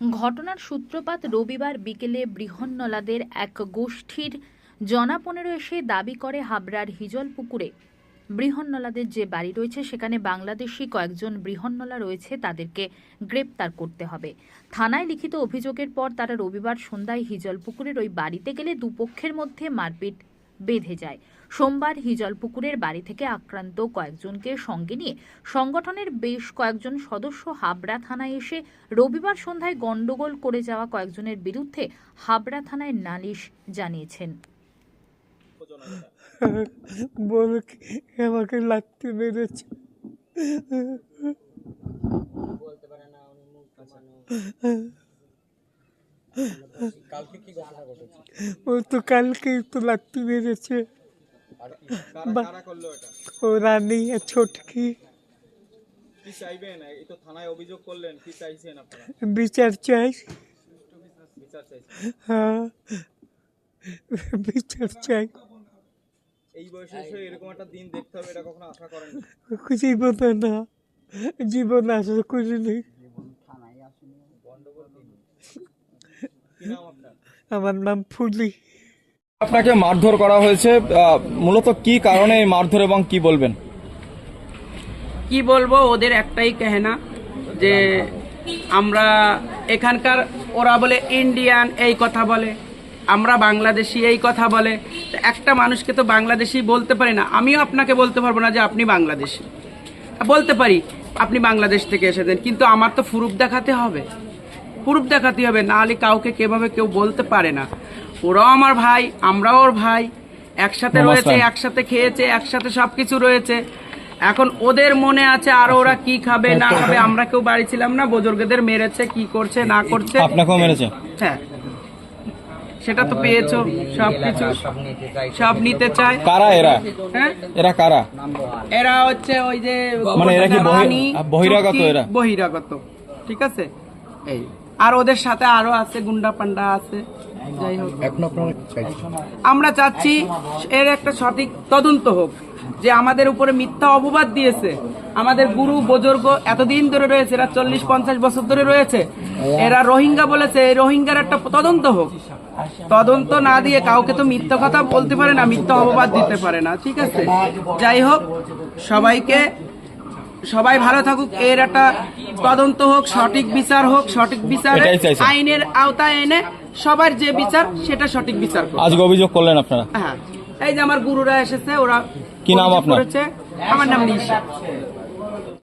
ঘটনার সূত্রপাত রবিবার বিকেলে বৃহন্নলাদের এক গোষ্ঠীর জনা পনেরো এসে দাবি করে হাবড়ার হিজল পুকুরে বৃহন্নলাদের যে বাড়ি রয়েছে, সেখানে বাংলাদেশি কয়েকজন বৃহন্নলা রয়েছে, তাদেরকে গ্রেপ্তার করতে হবে। থানায় লিখিত অভিযোগের পর তারা রবিবার সন্ধ্যায় হিজল পুকুরের ওই বাড়িতে গেলে দুপক্ষের মধ্যে মারপিট বেঁধে যায়। সোমবার হিজল পুকুরের বাড়ি থেকে আক্রান্ত কয়েকজনকে সঙ্গে নিয়ে সংগঠনের বেশ কয়েকজন সদস্য হাবড়া থানায় এসে রবিবার সন্ধ্যায় গন্ডগোল করে যাওয়া কয়েকজনের বিরুদ্ধে হাবড়া থানায় নালিশ জানিয়েছেন। বলে আমাকে লাগতে মেরেছে কালকে কি ঘটনা ঘটেছে? ও তো কালকেই তো লাগতে মেরেছে আর কি? কারা বা- কারা করল এটা? ও রানী আর ছোটকি কি? চাইবেন? এই তো থানায় অভিযোগ করলেন কি চাইছেন আপনারা? বিচার চাই। হ্যাঁ। বিচার চাই। এই বয়সে এসে এরকম একটা দিন দেখতে হবে এটা কখনো আশা করেন জীবনে না। জীবন আশা করিনি কি নাম আপনার? আমার নাম ফুলি। আপনাকে মারধর করা হয়েছে মূলত কি কারণে এই মারধর এবং কি বলবেন? কি বলব, ওদের একটাই কেহেনা, যে আমরা এখানকার, ওরা বলে ইন্ডিয়ান এই কথা বলে। আমরা বাংলাদেশি, এই কথা বলে। একটা মানুষকে তো বাংলাদেশি বলতে পারি না। আমিও আপনাকে বলতে পারব না যে আপনি বাংলাদেশি। বলতে পারি, আপনি বাংলাদেশ থেকে এসেছেন, কিন্তু আমার তো প্রুফ দেখাতে হবে। প্রুফ দেখাতে হবে, না হলে কাউকে কেভাবে কেউ বলতে পারে না। ওরাও আমার ভাই আমরাও ওর ভাই। একসাথে রয়েছে একসাথে খেয়েছে একসাথে সবকিছু রয়েছে। এখন ওদের মনে আছে আর ওরা কি খাবে না খাবে আমরা কেউ বাড়ি ছিলাম না বুজুর্গদের মেরেছে কি করছে না করছে। আপনাকেও মেরেছে? হ্যাঁ। সেটা তো পেয়েছ সবকিছু সব নিতে চায়। কারা এরা? হ্যাঁ? এরা কারা? এরা হচ্ছে ওই যে মানে এরা কি বহিরাগত এরা? বহিরাগত ঠিক আছে? এই। আর ওদের সাথে আরও আছে গুন্ডা পান্ডা আছে। আমরা চাচ্ছি এর একটা সঠিক তদন্ত হোক যে আমাদের উপরে মিথ্যা অপবাদ দিয়েছে। আমাদের গুরু বুজুর্গ এতদিন ধরে রয়েছে এরা চল্লিশ পঞ্চাশ বছর ধরে রয়েছে। এরা রোহিঙ্গা বলেছে এই রোহিঙ্গার একটা তদন্ত হোক। তদন্ত না দিয়ে কাউকে তো মিথ্যা কথা বলতে পারে না মিথ্যা অপবাদ দিতে পারে না। ঠিক আছে? যাই হোক সবাইকে সবাই ভালো থাকুক এর একটা তদন্ত হোক সঠিক বিচার হোক সঠিক বিচার আইনের আওতায় এনে সবার যে বিচার সেটা সঠিক বিচার। আজকে অভিযোগ করলেন আপনারা? হ্যাঁ। এই যে আমার গুরুরা এসেছে ওরা কি নাম আপনার? আমার নাম নিশা।